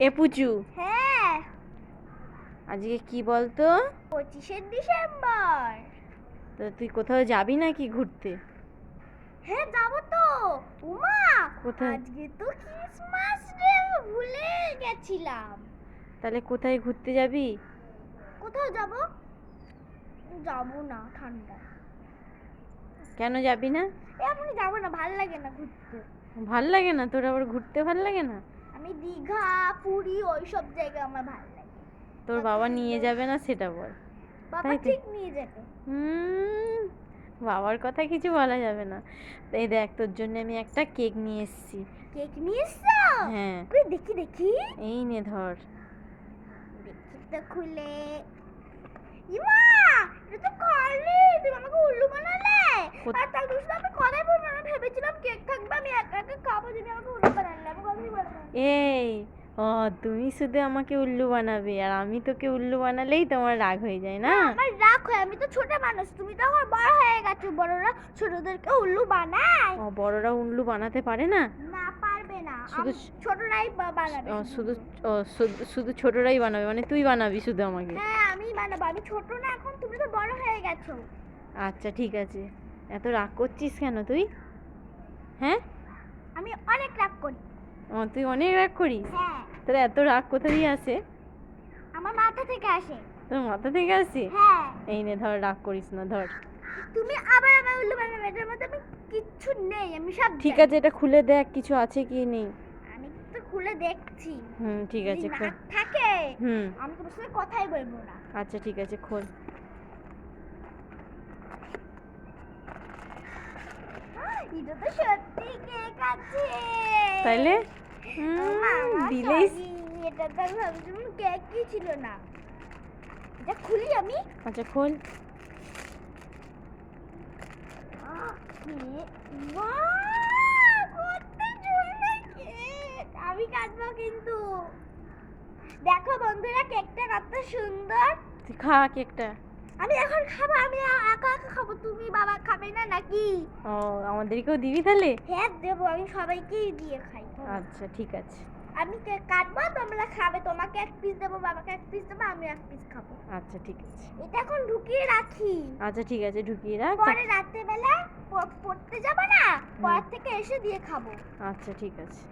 এ পুচু হ্যাঁ। আজকে কি বলতো? পঁচিশে ডিসেম্বর। তো তুই কোথাও যাবি নাকি ঘুরতে? হ্যাঁ যাব তো। উমা কোথায়? আজকে তো ক্রিসমাস ডে ভুলে গেছিলাম। তাহলে কোথায় ঘুরতে যাবি? কোথাও যাব? যাব না ঠান্ডা। কেন যাবি না? এমনি যাব না ভালো লাগে না ঘুরতে। ভালো লাগে না? তোর আবার ঘুরতে ভালো লাগে না? আমি দীঘা পুরী ওই সব জায়গায় আমার ভালো লাগে। তোর বাবা নিয়ে যাবে না সেটা বল। বাবা ঠিক নিয়ে যাবে। হুম বাবার কথা কিছু বলা যাবে না। এই দেখ তোর জন্য আমি একটা কেক নিয়ে এসেছি। কেক নিয়ে এসছো? হ্যাঁ। কই দেখি দেখি। এই নে ধর। দেখি তো খুলে। ইমা এটা তো খালি তুমি আমাকে উল্লু বানালে কোথ- আর তার দোষে আমি কথাই বলব না ভেবেছিলাম কেক থাকবে আমি একা একা খাব তুমি আমাকে উল্লু বানালে আমি কথাই বলব না। এই ও তুমি শুধু আমাকে উল্লু বানাবে আর আমি তোকে উল্লু বানালেই তোমার রাগ হয়ে যায় না? আমার রাগ হয় আমি তো ছোট মানুষ তুমি তো এখন বড় হয়ে গেছো বড়রা ছোটদেরকে উল্লু বানায়। ও বড়রা উল্লু বানাতে পারে না? না পারবে না শুধু ছোটরাই বানাবে। শুধু শুধু- শুধু ছোটরাই বানাবে মানে তুই বানাবি শুধু আমাকে? হ্যাঁ আমি বানাবো আমি ছোট না এখন তুমি তো বড় হয়ে গেছো। আচ্ছা ঠিক আছে। এত রাগ করছিস কেন তুই? হ্যাঁ? আমি অনেক রাগ করি। তুই অনেক রাগ করিস। তাহলে এত রাগ কোথা দিয়ে আসে? আমার মাথা থেকে আসে। তোর মাথা থেকে আসে? হ্যাঁ। এই নে ধর রাগ করিস না ধর। তুমি আবার আমার উল্লু বানাবে এটার মধ্যে আমি কিচ্ছু নেই আমি সব ঠিক আছে এটা খুলে দেখ কিছু আছে কি নেই। আমি তো খুলে দেখছি। হুম ঠিক আছে খোল। থাকে হুম। আমি তোমার সাথে কথাই বলব না। আচ্ছা ঠিক আছে খোল। এটা তো সত্যি কেক আছে তাইলে? দিলেই এটা তো আমি ভাবছিলাম কেক কি ছিল না। এটা খুলি আমি। আচ্ছা খোল। আমি কাটবো কিন্তু। দেখো বন্ধুরা কেকটা কত সুন্দর। খা কেকটা। আমি এখন খাব আমি একা একা খাব। তুমি বাবা খাবে না নাকি? ও আমাদেরকেও দিবি তাহলে? হ্যাঁ দেবো আমি সবাইকেই দিয়ে খাই। আচ্ছা ঠিক আছে। আমি কেক কাটবো তোমরা খাবে তোমাকে এক পিস দেবো বাবাকে এক পিস দেবো আমি এক পিস খাব। আচ্ছা ঠিক আছে। এটা এখন ঢুকিয়ে রাখি। আচ্ছা ঠিক আছে ঢুকিয়ে রাখ। পরে রাত্রেবেলা পড়তে যাব না পর থেকে এসে দিয়ে খাব। আচ্ছা ঠিক আছে।